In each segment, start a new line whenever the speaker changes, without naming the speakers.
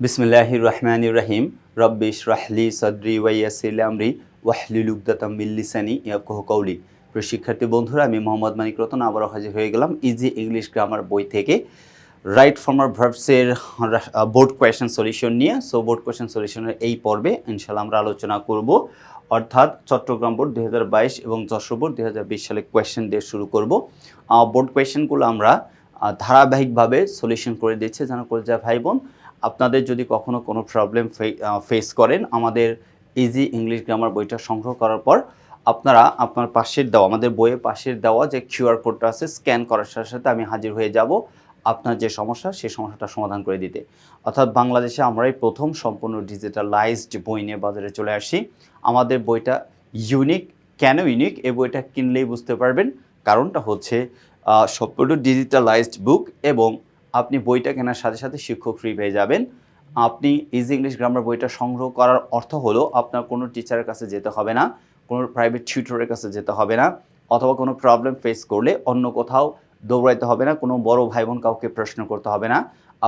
বিসমিল্লাহির রহমানির রহিম রব্বিশ রাহলি সদরি ওয়াইয়াসিল আমরি ওয়াহলিল উকদাতাম মিল লিসানি ইয়াফকাহু কওলি। প্রিয় শিক্ষার্থী বন্ধুরা, আমি মোহাম্মদ মানিক রতন, আবারও হাজির হয়ে গেলাম ইজি ইংলিশ গ্রামার বই থেকে। রাইট ফর্মার ভার্বসের বোর্ড কোয়েশন সলিউশন নিয়ে সো বোর্ড কোয়েশন সলিউশনের এই পর্বে ইনশাল্লাহ আমরা আলোচনা করব। অর্থাৎ চট্টগ্রাম বোর্ড দু হাজার বাইশ এবং যশোর বোর্ড দু হাজার বিশ সালে কোয়েশ্চেন দিয়ে শুরু করব। বোর্ড কোয়েশ্চেনগুলো আমরা ধারাবাহিকভাবে সলিউশন করে দিচ্ছি যেন কলজা ভাই বোন আপনাদের যদি কখনো কোনো প্রবলেম ফেস করেন, আমাদের ইজি ইংলিশ গ্রামার বইটা সংগ্রহ করার পর আপনারা আপনার পাশের দেওয়া, আমাদের বইয়ের পাশের দেওয়া যে কিউআর কোডটা আছে স্ক্যান করার সাথে সাথে আমি হাজির হয়ে যাব আপনার যে সমস্যা সেই সমস্যাটা সমাধান করে দিতে। অর্থাৎ বাংলাদেশে আমরাই প্রথম সম্পূর্ণ ডিজিটালাইজড বই নিয়ে বাজারে চলে আসি। আমাদের বইটা ইউনিক কেন ইউনিক এই বইটা কিনলেই বুঝতে পারবেন। কারণটা হচ্ছে সম্পূর্ণ ডিজিটালাইজড বুক এবং আপনি বইটা কেনার সাথে সাথে শিক্ষক ফ্রি পেয়ে যাবেন। আপনি ইজি ইংলিশ গ্রামার বইটা সংগ্রহ করার অর্থ হলো আপনার কোনো টিচারের কাছে যেতে হবে না, কোনো প্রাইভেট টিউটরের কাছে যেতে হবে না, অথবা কোনো প্রবলেম ফেস করলে অন্য কোথাও দৌড়াইতে হবে না, কোনো বড় ভাই বোন কাউকে প্রশ্ন করতে হবে না।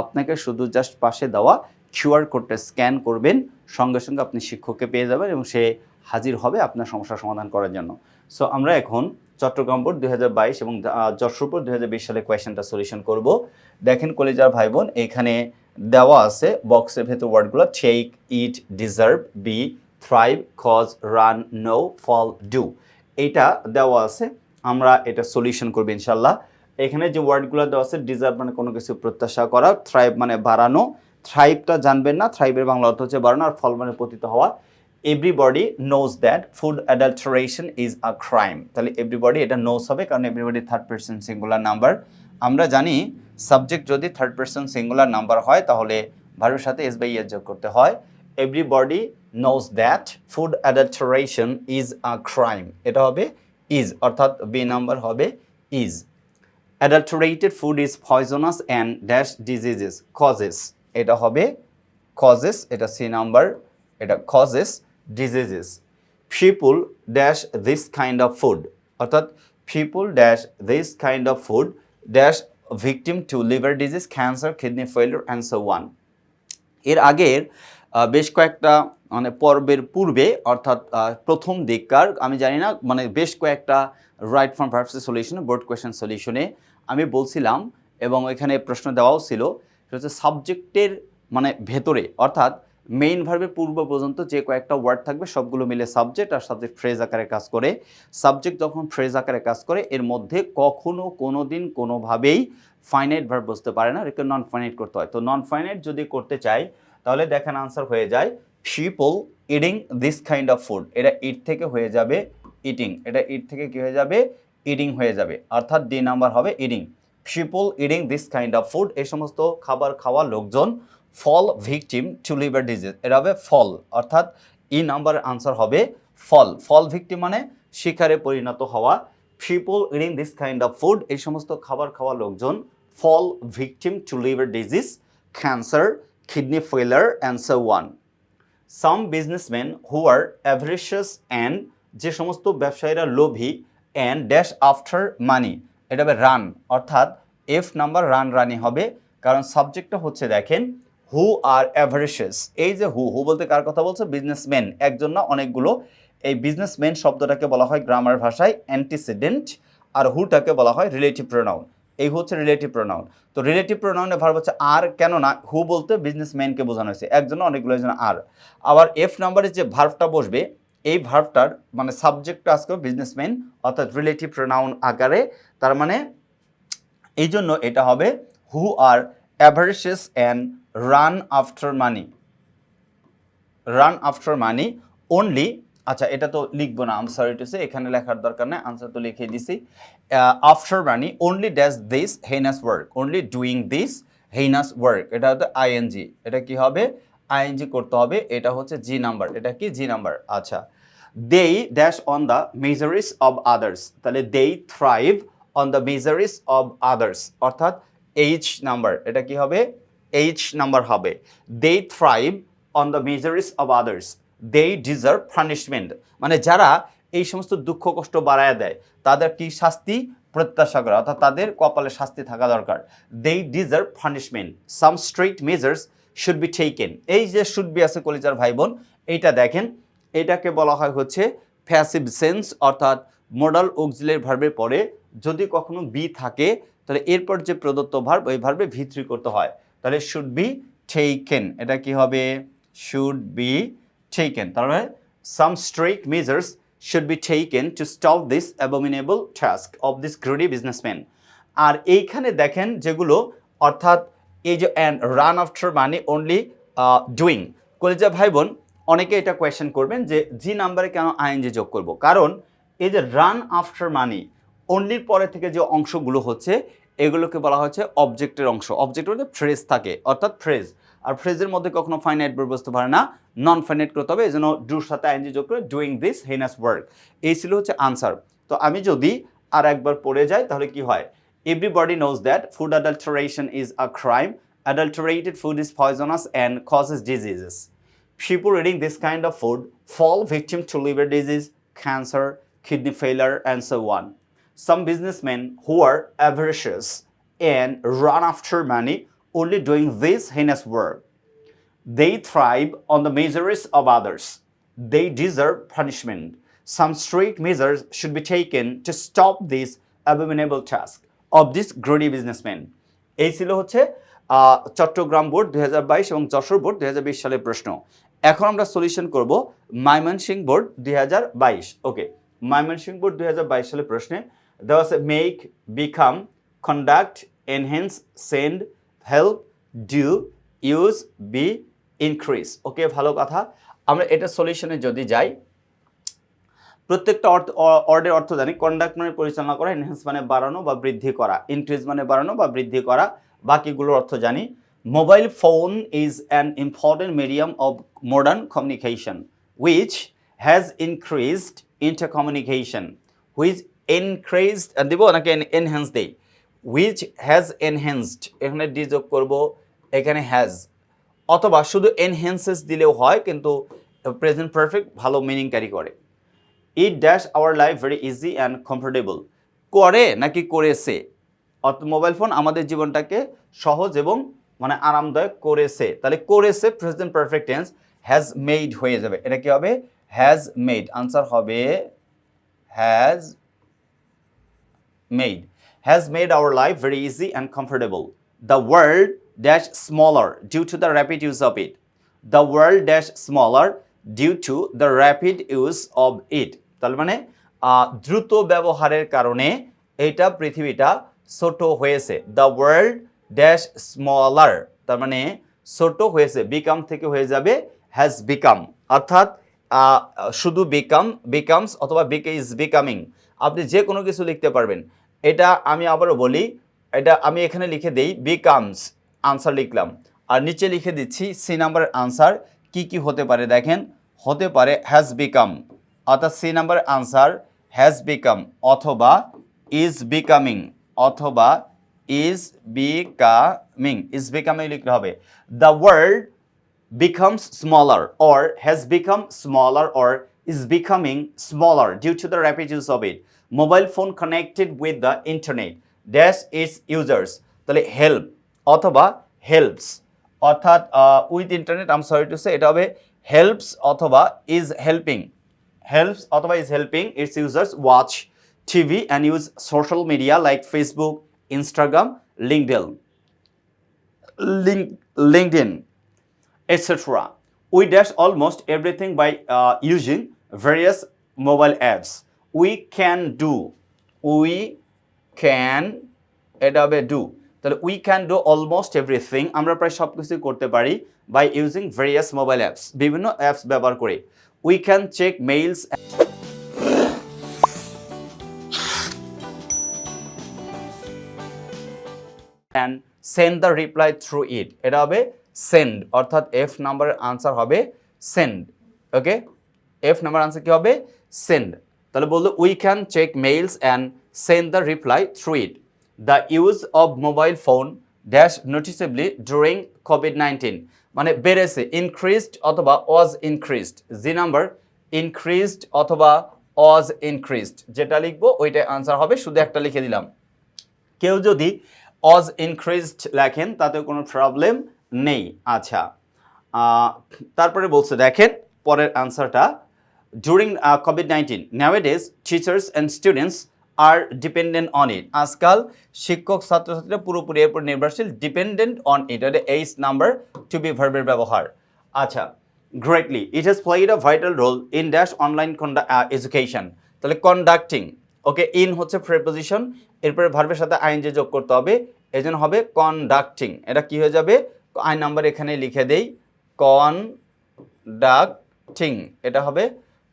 আপনাকে শুধু জাস্ট পাশে দেওয়া কিউআর কোডটা স্ক্যান করবেন, সঙ্গে সঙ্গে আপনি শিক্ষককে পেয়ে যাবেন এবং সে হাজির হবে আপনার সমস্যার সমাধান করার জন্য। সো আমরা এখন চট্টগ্রাম বোর্ড দুই হাজার বাইশ এবং আহ, যশোর বোর্ড দুই সালে কোয়েশনটা সলিউশন করব। দেখেন কলেজার ভাই বোন এখানে দেওয়া আছে বক্সের ভেতর ওয়ার্ডগুলো take it deserve be thrive cause run no fall do এইটা দেওয়া আছে আমরা এটা সলিউশন করব ইনশাল্লাহ এখানে যে ওয়ার্ডগুলো দেওয়া আছে ডিজার্ভ মানে কোনো কিছু প্রত্যাশা করা থ্রাইভ মানে বাড়ানো। থ্রাইভটা জানবেন না থ্রাইভের বাংলা অর্থ হচ্ছে বাড়ানো আর ফল মানে পতিত হওয়া। Everybody knows that food adulteration is a crime তাহলে এভরিবডি এটা নোজ হবে কারণ everybody third person singular number আমরা জানি সাবজেক্ট যদি থার্ড পার্সন সিঙ্গুলার নাম্বার হয়, তাহলে ভার্বের সাথে এস বাই যোগ করতে হয়। Everybody knows that food adulteration is a crime এটা হবে ইজ অর্থাৎ বি নাম্বার হবে is adulterated food is poisonous and dash diseases causes এটা হবে কজেস এটা সি নাম্বার এটা causes diseases people dash this kind of food অর্থাৎ people dash this kind of food dash victim to liver disease cancer kidney failure and so ওয়ানের আগের বেশ কয়েকটা মানে পর্বের পূর্বে, অর্থাৎ প্রথম দিককার, আমি জানি না মানে বেশ কয়েকটা রাইট ফ্রম ভার্বসের সলিউশনে বোর্ড কোয়েশন সলিউশনে আমি বলছিলাম এবং এখানে প্রশ্ন দেওয়াও ছিল। সেটা হচ্ছে সাবজেক্টের মানে ভেতরে, অর্থাৎ মেইন ভার্বের পূর্ব পর্যন্ত যে কয়েকটা ওয়ার্ড থাকবে, সবগুলো মিলে সাবজেক্ট আর সাবজেক্ট ফ্রেজ আকারে কাজ করে। সাবজেক্ট যখন ফ্রেজ আকারে কাজ করে, এর মধ্যে কখনো কোনো দিন কোনোভাবেই ফাইনাইট ভার্ব বুঝতে পারে না, এটাকে নন ফাইনাইট করতে হয়। তো নন ফাইনাইট যদি করতে চাই, তাহলে দেখেন আনসার হয়ে যায় people eating this kind of food এটা ইট থেকে হয়ে যাবে ইটিং এটা ইট থেকে কি হয়ে যাবে? ইডিং হয়ে যাবে। অর্থাৎ ডি নাম্বার হবে eating people eating this kind of food এই সমস্ত খাবার খাওয়া লোকজন fall victim to liver disease. এটা হবে ফল, অর্থাৎ ই নাম্বারের আনসার হবে ফল। ফল ভিকটিম মানে শিকারে পরিণত হওয়া। People eating this kind of food এই সমস্ত খাবার খাওয়া লোকজন fall victim to liver disease, cancer, kidney failure and so one some businessman who are avaricious and যে সমস্ত ব্যবসায়ীরা লোভী অ্যান্ড ড্যাশ আফটার মানি এটা হবে রান অর্থাৎ এফ নাম্বার রান রানি হবে। কারণ সাবজেক্টটা হচ্ছে, দেখেন হু আর অ্যাভারেশিয়াস এই যে হু হু বলতে কার কথা বলছে? বিজনেসম্যান একজন না অনেকগুলো, এই বিজনেসম্যান শব্দটাকে বলা হয় গ্রামার ভাষায় অ্যান্টিসিডেন্ট আর হুটাকে বলা হয় রিলেটিভ প্রোনাউন এই হচ্ছে রিলেটিভ প্রোনাউন তো রিলেটিভ প্রোনাউনের ভার্ব হচ্ছে আর, কেন না? হু বলতে বিজনেসম্যানকে বোঝানো হয়েছে। একজন অনেকগুলো, একজন আর। আবার এফ নাম্বারে যে ভার্ভটা বসবে, এই ভার্ভটার মানে সাবজেক্টটা আজকে বিজনেসম্যান অর্থাৎ রিলেটিভ প্রোনাউন আকারে, তার মানে এই জন্য এটা হবে who are avaricious and run after money run after money only আচ্ছা এটা তো লিখব না আম সরি টু সে এখানে লেখার দরকার নেই আনসার তো লিখে দিছি। After money only dash this heinous work only doing this heinous work এটা হচ্ছে আইএনজি এটা কি হবে? আইএনজি করতে হবে, এটা হচ্ছে জি নাম্বার এটা কি? জি নাম্বার আচ্ছা। They dash on the measures of others তাহলে they thrive on the measures of others অর্থাৎ এইচ নাম্বার এটা কি হবে? এইচ নাম্বার হবে। They thrive on the measures of others they deserve punishment মানে যারা এই সমস্ত দুঃখ, কষ্ট বাড়ায় দেয়, তাদের কি শাস্তি? প্রত্যাশা করা। অর্থাৎ তাদের কপালে শাস্তি থাকা দরকার। They deserve punishment some strict measures should be taken এই যে শুড বি আছে কলিজার ভাই বোন এইটা দেখেন। এটাকে বলা হয় হচ্ছে ফ্যাসিভ সেন্স অর্থাৎ মডাল অক্সিলের ভার্বের পরে যদি কখনো বি থাকে, তাহলে এরপর যে প্রদত্ত ভার্ব ওই ভার্বে ভিত্রি করতে হয়। তাহলে শুড বি টেকেন এটা কি হবে? শুড বি টেকেন তাহলে some strict measures should be taken to stop this abominable task of this greedy businessman আর এইখানে দেখেন যেগুলো, অর্থাৎ এই যে অ্যান্ড রান আফটার মানে অনলি ডুইং কলেজা ভাই বোন অনেকে এটা কোয়েশ্চেন করবেন যে, জি নাম্বারে কেন আইএনজি যোগ করব? কারণ এই যে রান আফটার মানি অনলির পরে থেকে যে অংশগুলো হচ্ছে এগুলোকে বলা হচ্ছে অবজেক্টের অংশ। অবজেক্ট হচ্ছে ফ্রেজ থাকে, অর্থাৎ ফ্রেজ আর ফ্রেজের মধ্যে কখনো ফাইনাইট বের বসতে পারে না নন ফাইনাইট করতে হবে এই জন্য ডুর সাথে আইনজি যোগ করে ডুইং দিস হেনাস ওয়ার্ক এই ছিল হচ্ছে আনসার তো আমি যদি আর একবার পড়ে যাই, তাহলে কি হয়? Everybody knows that food adulteration is a crime adulterated food is poisonous and causes diseases people reading this kind of food fall victim to liver disease cancer kidney failure and so one Some businessmen who are avaricious and run after money only doing this heinous work. They thrive on the miseries of others. They deserve punishment. Some strict measures should be taken to stop this abominable task of this greedy businessmen. এই ছিল হচ্ছে Chittagong board দুই হাজার বাইশ এবং Jessore board দুই হাজার বিশ সালের প্রশ্ন এখন আমরা সলিউশন করব ময়মনসিং বোর্ড দুই হাজার বাইশ ওকে ময়মনসিং বোর্ড দুই হাজার বাইশ সালের প্রশ্নে দেওয়া আছে make become conduct enhance send help do use be increase okay ভালো কথা। আমরা এটা সলিউশনে যদি যাই, প্রত্যেকটা অর্থ অর্ডের অর্থ জানি। কন্ডাক্ট মানে পরিচালনা করা এনহ্যান্স মানে বাড়ানো বা বৃদ্ধি করা। ইনক্রিজ মানে বাড়ানো বা বৃদ্ধি করা। বাকিগুলোর অর্থ জানি। Mobile phone is an important medium of modern communication which has increased inter communication which increased দিব নাকি এনহ্যান্স দেই? উইচ হ্যাজ এনহ্যান্সড এখানে ডি যোগ করব, এখানে হ্যাজ অথবা শুধু এনহ্যান্সেস দিলেও হয়, কিন্তু প্রেজেন্ট পারফেক্ট ভালো মিনিং ক্যারি করে। It dash our life very easy and comfortable করে নাকি করেছে? অর্থাৎ মোবাইল ফোন আমাদের জীবনটাকে সহজ এবং মানে আরামদায়ক করেছে। তাহলে করেছে present perfect tense has made হয়ে যাবে। এটা কি হবে? হ্যাজ মেড আনসার হবে has made has made our life very easy and comfortable. The world dash smaller due to the rapid use of it. The world dash smaller due to the rapid use of it. তার মানে দ্রুত ব্যবহারের কারণে এটা পৃথিবীটা ছোট হয়েছে the world dash smaller তার মানে ছোট হয়েছে বিকাম থেকে হয়ে যাবে হ্যাজ বিকাম অর্থাৎ শুধু বিকাম বিকামস অথবা বিকে ইজ বিকামিং আপনি যে কোনো কিছু লিখতে পারবেন এটা আমি আবারও বলি, এটা আমি এখানে লিখে দেই বিকামস আনসার লিখলাম আর নিচে লিখে দিচ্ছি সি নাম্বারের আনসার কি কি হতে পারে দেখেন, হতে পারে হ্যাজ বিকাম অর্থাৎ সি নাম্বারের আনসার হ্যাজ বিকাম অথবা ইজ বিকামিং অথবা ইজ বিকামিং ইজ বিকামিং লিখতে হবে the world becomes smaller or has become smaller or is becoming smaller due to the rapid use of it. Mobile phone connected with the internet. Dash its users. তাহলে help অথবা helps, অর্থাৎ with internet um sorry to say এটা হবে helps অথবা is helping helps অথবা is helping its users watch TV and use social media like Facebook Instagram LinkedIn LinkedIn etcetera we dash almost everything by using various mobile apps We can do. We can, এটা হবে do. তাহলে we can do almost everything আমরা প্রায় সব কিছুই করতে পারি by using various mobile apps বিভিন্ন অ্যাপস ব্যবহার করে। We can check mails and send the reply through it এটা হবে সেন্ড অর্থাৎ এফ নাম্বারের আনসার হবে send okay F number answer কি হবে? সেন্ড তাহলে বলল we can check mails and send the reply through it the use of mobile phone dash noticeably during Covid nineteen মানে বেড়েছে ইনক্রিজড অথবা was increased G number increased অথবা was increased যেটা লিখব, ওইটাই আনসার হবে, শুধু একটা লিখে দিলাম। কেউ যদি অজ ইনক্রিজড লেখেন তাতে কোনো প্রবলেম নেই। আচ্ছা তারপরে বলছে, দেখেন, পরের আনসারটা during Covid nineteen nowadays teachers and students are dependent on it আজকাল শিক্ষক, ছাত্রছাত্রীরা পুরোপুরি এর উপর নির্ভরশীল ডিপেন্ডেন্ট অন ইট এটা এইচ নাম্বার টু বি ভার্বের ব্যবহার। আচ্ছা greatly it has played a vital role in dash online education তাহলে কন্ডাক্টিং ওকে ইন হচ্ছে প্রেপোজিশন এরপরে ভার্বের সাথে আইন যে যোগ করতে হবে। এজন্য হবে কন্ডাক্টিং এটা কি হয়ে যাবে? আইন নাম্বার এখানে লিখে দেই কন্ডাক্টিং এটা হবে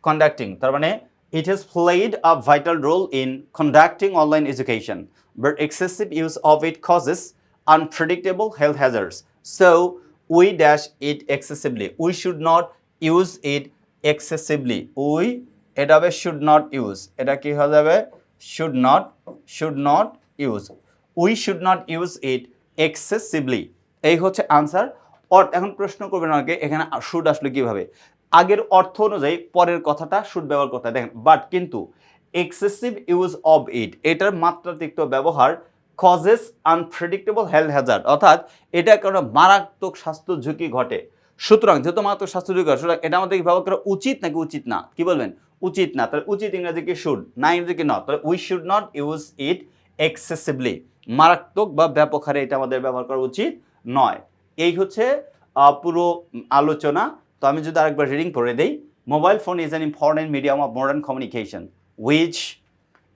কন্ডাক্টিং তার মানে it has played a vital role in conducting online education but excessive use of it causes unpredictable health hazards. So we dash it excessively. We should not use it excessively. We এটা হবে should not use. এটা কি হয়ে যাবে should not should not use. We should not use it excessively. এই হচ্ছে answer অর্থ এখন প্রশ্ন করবেন আগে এখানে শুড আসলে কীভাবে আগের অর্থ অনুযায়ী পরের কথাটা শুড ব্যবহার করতে। দেখেন বাট কিন্তু এক্সেসিভ ইউজ অব ইট এটার মাত্রাতিরিক্ত ব্যবহার কজেস আনপ্রেডিক্টেবল হেলথ হ্যাজার্ড অর্থাৎ এটা কারণে মারাত্মক স্বাস্থ্য ঝুঁকি ঘটে। সুতরাং যেহেতু মারাত্মক স্বাস্থ্য ঝুঁকি ঘটে, সুতরাং এটা আমাদের ব্যবহার করা উচিত নাকি উচিত না? কি বলবেন? উচিত না। তাহলে উচিত ইংরেজি কি শুড না ইংরেজি কি নট তাহলে we should not use it excessively মারাত্মক বা ব্যাপক হারে এটা আমাদের ব্যবহার করা উচিত নয়। এই হচ্ছে পুরো আলোচনা। আমি যদি আরেকবার রিডিং পড়ে দেই mobile phone is an important medium of modern communication which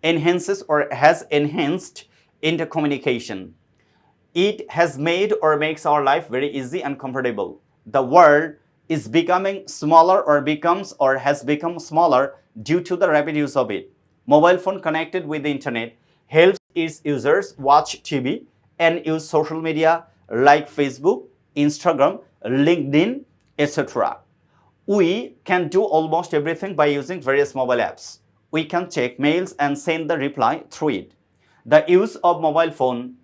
enhances or has enhanced intercommunication. It has made or makes our life very easy and comfortable. The world is becoming smaller or becomes or has become smaller due to the rapid use of it. Mobile phone connected with the internet helps its users watch TV and use social media like Facebook, Instagram, LinkedIn, etc. We can do almost everything by using various mobile apps. We can check mails and send the reply through it. The use of mobile phone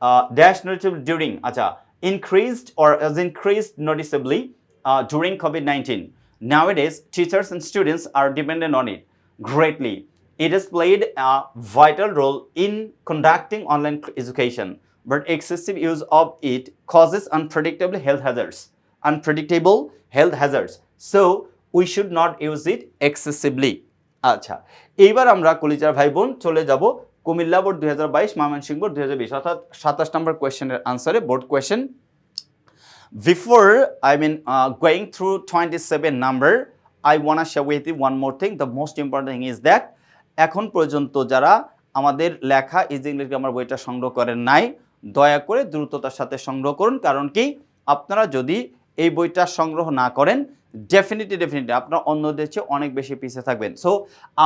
uh, dash noticeably during acha, increased or has increased noticeably uh, during COVID-19. Nowadays, teachers and students are dependent on it greatly. It has played a vital role in conducting online education, but excessive use of it causes unpredictable health hazards. Unpredictable health hazards. So we should not use it excessively. আচ্ছা এইবার আমরা কলিজার ভাই বোন চলে যাব Comilla board দুই হাজার বাইশ ময়মনসিংহ বোর্ড দুই হাজার বিশ অর্থাৎ সাতাশ নম্বর কোয়েশ্চেনের আনসারে board question I mean uh, going through 27 number, I wanna share with you one more thing. The most important thing is that এখন পর্যন্ত যারা আমাদের লেখা ইজ ইংলিশ গ্রামার বইটা সংগ্রহ করেন নাই দয়া করে দ্রুততার সাথে সংগ্রহ করুন কারণ কি আপনারা যদি এই বইটা সংগ্রহ না করেন ডেফিনেটলি ডেফিনেটলি আপনার অন্য দেশে অনেক বেশি পিছিয়ে থাকবেন। সো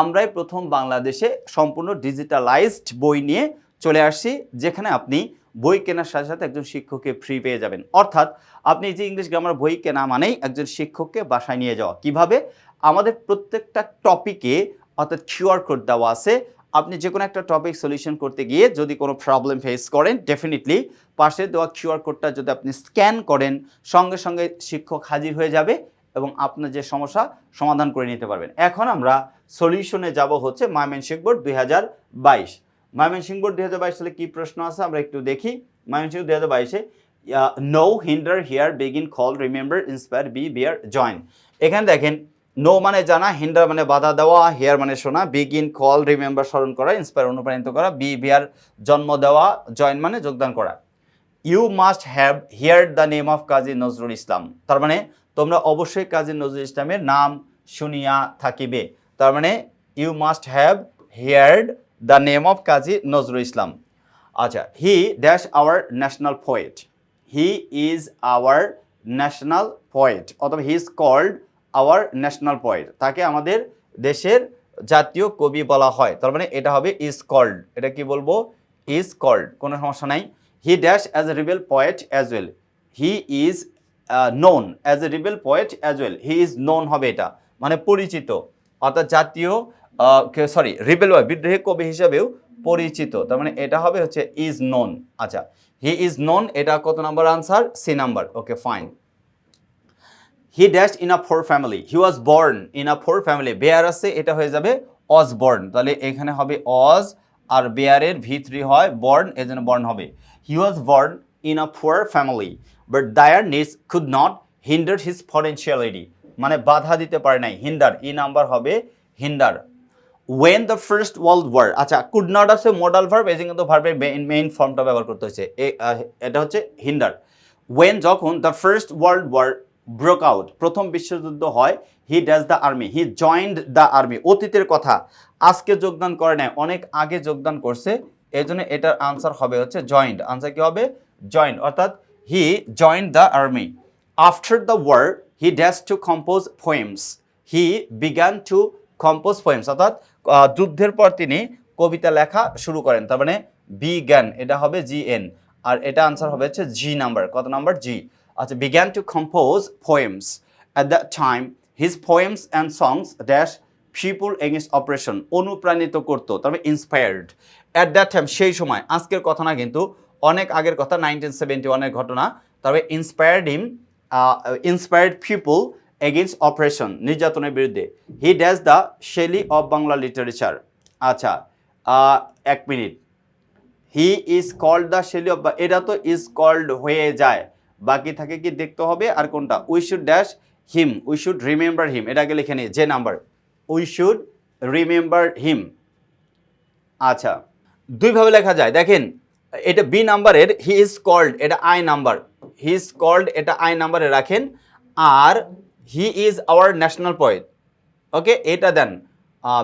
আমরাই প্রথম বাংলাদেশে সম্পূর্ণ ডিজিটালাইজড বই নিয়ে চলে আসছি, যেখানে আপনি বই কেনার সাথে সাথে একজন শিক্ষককে ফ্রি পেয়ে যাবেন। অর্থাৎ আপনি যে ইংলিশ গ্রামার বই কেনা মানেই একজন শিক্ষককে বাসায় নিয়ে যাওয়া। কীভাবে? আমাদের প্রত্যেকটা টপিকে অর্থাৎ কিউআর কোড দেওয়া আছে। আপনি যে কোনো একটা টপিক সলিউশন করতে গিয়ে যদি কোনো প্রবলেম ফেস করেন ডেফিনেটলি পাশে দেওয়া কিউআর কোডটা যদি আপনি স্ক্যান করেন, সঙ্গে সঙ্গে শিক্ষক হাজির হয়ে যাবে এবং আপনার যে সমস্যা সমাধান করে নিতে পারবেন। এখন আমরা সলিউশনে যাব হচ্ছে ময়মনসিংহ বোর্ড দুই হাজার বাইশ। ময়মনসিংহ বোর্ড দুই হাজার বাইশ সালে কী প্রশ্ন আছে? আমরা একটু দেখি। ময়মনসিংহ দুই হাজার বাইশে know hinder hear begin call remember inspire be bear join এখানে দেখেন নো মানে জানা হিন্ডার মানে বাধা দেওয়া হিয়ার মানে শোনা বিগিন কল রিমেম্বার স্মরণ করা ইন্সপায়ার অনুপ্রাণিত করা বি বিয়ার জন্ম দেওয়া জয়েন মানে যোগদান করা। You must have hear the name of Kazi Nazrul Islam তার মানে তোমরা অবশ্যই কাজী নজরুল ইসলামের নাম শুনিয়া থাকিবে। তার মানে you must have heard the name of Kazi Nazrul Islam আচ্ছা he dash our national poet he is our national poet অথবা he is called our national poet তাকে আমাদের দেশের জাতীয় কবি বলা হয়। তার মানে এটা হবে ইজ কল্ড এটা কি বলব? ইজ কল্ড কোনো সমস্যা নাই। He dash as a rebel poet as well he is known as a rebel poet as well he is known হবে এটা মানে পরিচিত। অর্থাৎ জাতীয় সরি রিবেল বা বিদ্রোহী কবি হিসাবেও পরিচিত। তার মানে এটা হবে হচ্ছে ইজ নোন আচ্ছা হি ইজ নোন এটা কত number answer C number. Okay fine he dash in a poor family he was born in a poor family bear আছে, এটা হয়ে যাবে অজ বর্ন তাহলে এখানে হবে অজ আর বেয়ারের ভি থ্রি হয় বর্ন এজন্য বর্ন হবে। He was born in a poor family but their needs could not hinder his potentiality মানে বাধা দিতে পারে নাই। হিন্ডার ই নাম্বার হবে hinder when the first world war আচ্ছা কুড নট আছে মডাল ভার্ব এই যে কিন্তু ভার্বের মেইন ফর্মটা ব্যবহার করতে হচ্ছে এটা হচ্ছে হিন্ডার ওয়েন যখন the first world war broke out প্রথম বিশ্বযুদ্ধ হয় he dash the army he joined the army অতীতের কথা, আজকে যোগদান করে নাই, অনেক আগে যোগদান করছে এই জন্য এটার আনসার হবে হচ্ছে জয়েন্ট আনসার কি হবে? জয়েন্ট অর্থাৎ he joined the army after the war he dash to compose poems he began to compose poems অর্থাৎ যুদ্ধের পর তিনি কবিতা লেখা শুরু করেন। তার মানে বিজ্ঞান এটা হবে জি এন আর এটা আনসার হবে হচ্ছে জি নাম্বার কত নাম্বার জি আচ্ছা began to compose poems at the time his poems and songs dash people against oppression অনুপ্রাণিত করতো। তবে ইন্সপায়ার্ড অ্যাট দ্যাট টাইম সেই সময়, আজকের কথা না কিন্তু, অনেক আগের কথা নাইনটিন সেভেন্টি ওয়ানের ঘটনা তবে inspired him inspired people against oppression নির্যাতনের বিরুদ্ধে। He dash the Shelley of Bangla literature আচ্ছা এক minute. He is called the Shelley of এটা তো ইজ কল্ড হয়ে যায়। বাকি থাকে কি দেখতে হবে আর কোনটা? We should dash him we should remember him এটা আগে লিখে নিই যে number we should remember him আচ্ছা। দুইভাবে লেখা যায়। দেখেন, এটা বি নাম্বারের হি ইজ কল্ড এটা I number he is called এটা আই নাম্বারে রাখেন। আর he is our national poet okay এটা দেন।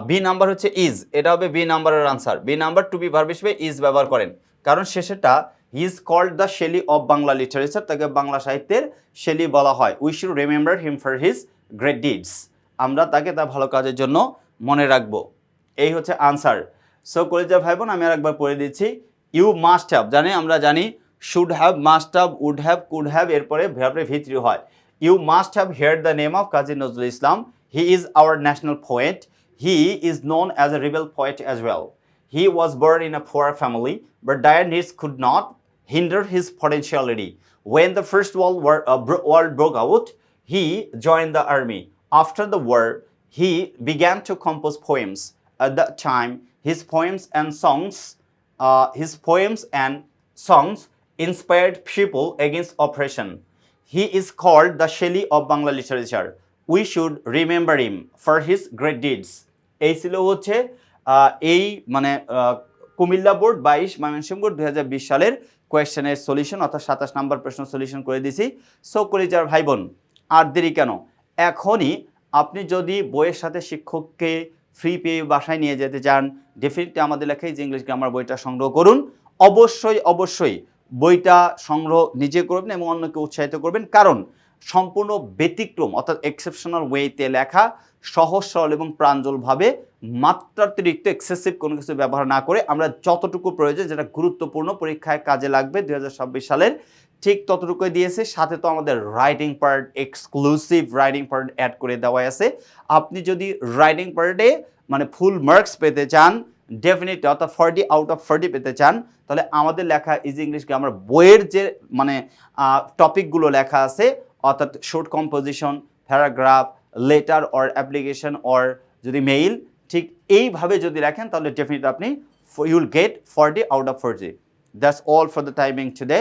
বি নাম্বার হচ্ছে ইজ এটা হবে বি নাম্বারের answer B number to be verb হিসেবে ইজ ব্যবহার করেন। কারণ শেষেটা he is called the Shelley of Bangla literature তাকে বাংলা সাহিত্যের শেলি বলা হয়। We should remember him for his great deeds আমরা তাকে তার ভালো কাজের জন্য মনে রাখব। এই হচ্ছে আনসার সো কলেজা ভাই বোন আমি আর একবার পড়ে দিচ্ছি ইউ মাস্ট হ্যাভ জানি আমরা জানি should have must have would have could have এরপরে ভার্বের ভিতরি হয় you must have heard the name of Kazi Nazrul Islam he is our national poet he is known as a rebel poet as well he was a poor family but dire needs could not hinder his potentiality when the first world war uh, bro- world broke out he joined the army after the war he began to compose poems that time his poems and songs uh, his poems and songs inspired people against oppression he is called the Shelley of Bangla literature. We should remember him for his great deeds. এই ছিল হচ্ছে এই মানে Comilla board বাইশ Mymensingh board দু হাজার বিশ সালের কোয়েশ্চেনের সলিউশন অর্থাৎ সাতাশ নাম্বার প্রশ্ন সলিউশন করে দিছি সো কলিজার ভাই বোন আর দেরি কেন এখনই আপনি যদি বইয়ের সাথে শিক্ষককে ফ্রি পেয়ে বাসায় নিয়ে যেতে চান ডেফিনেটলি আমাদের লেখায় যে ইংলিশ গ্রামার বইটা সংগ্রহ করুন। অবশ্যই অবশ্যই বইটা সংগ্রহ নিজে করবেন এবং অন্যকে উৎসাহিত করবেন। কারণ সম্পূর্ণ ব্যতিক্রম অর্থাৎ এক্সেপশনাল ওয়েতে লেখা সহজ, সরল এবং প্রাঞ্জলভাবে মাত্রাতিরিক্ত এক্সেসিভ কোনো কিছু ব্যবহার না করে আমরা যতটুকু প্রয়োজন, যেটা গুরুত্বপূর্ণ পরীক্ষায় কাজে লাগবে দুই হাজার ছাব্বিশ সালের ঠিক ততটুকুই দিয়েছে। সাথে তো আমাদের writing part exclusive writing part add করে দেওয়া আছে। আপনি যদি রাইটিং পার্টে মানে ফুল মার্কস পেতে চান ডেফিনেটলি অর্থাৎ ফর্টি আউট অফ ফর্টি পেতে চান, তাহলে আমাদের লেখা ইজি ইংলিশ গ্রামার বইয়ের যে মানে টপিকগুলো লেখা আছে, অর্থাৎ short composition paragraph letter or application or যদি মেইল ঠিক এইভাবে যদি লেখেন, তাহলে ডেফিনেটলি আপনি you'll get forty out of forty that's all for the timing today